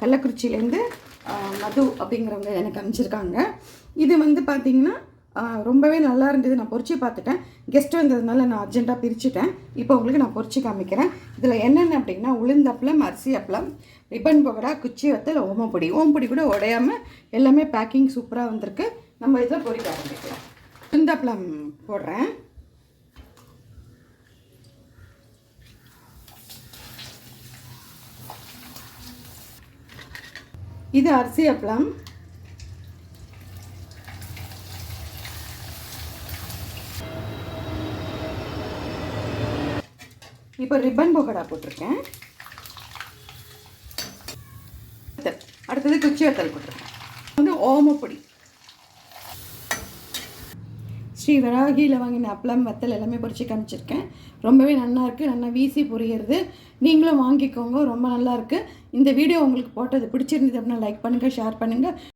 கள்ளக்குறிச்சியிலேருந்து மது அப்படிங்கிறவங்க எனக்கு அனுப்பிச்சிருக்காங்க. இது வந்து பார்த்தீங்கன்னா ரொம்பவே நல்லா இருந்தது. நான் பொறிச்சு பார்த்துட்டேன். கெஸ்ட் வந்ததுனால நான் அர்ஜென்ட்டாக பிரிச்சுட்டேன். இப்போ உங்களுக்கு நான் பொறிச்சு காமிக்கிறேன். இதில் என்னென்ன அப்படின்னா உளுந்தப்பளம் அரிசி அப்பளம் ரிப்பன் பகடா குச்சி வத்தல் ஓமப்பொடி ஓமப்பொடி கூட உடையாமல் எல்லாமே பேக்கிங் சூப்பராக வந்திருக்கு. நம்ம இதில் பொரிக்க ஆரம்பிக்கலாம். உளுந்தப்பளம் போடுறேன். இது அரிசி அப்பளம். இப்போ ரிப்பன் பகோடா போட்டிருக்கேன். அடுத்தது குச்சி வத்தல் போட்டிருக்கேன். வந்து ஓமப்பொடி ஸ்ரீ வராகியில் வாங்கின அப்பளம் வத்தல் எல்லாமே பொரிச்சு காமிச்சிருக்கேன். ரொம்பவே நல்லா இருக்குது நல்லா வீசி புரியுறது. நீங்களும் வாங்கிக்கோங்க. ரொம்ப நல்லா இருக்கு. இந்த வீடியோ உங்களுக்கு போட்டது பிடிச்சிருந்தது அப்படின்னா லைக் பண்ணுங்கள் ஷேர் பண்ணுங்கள்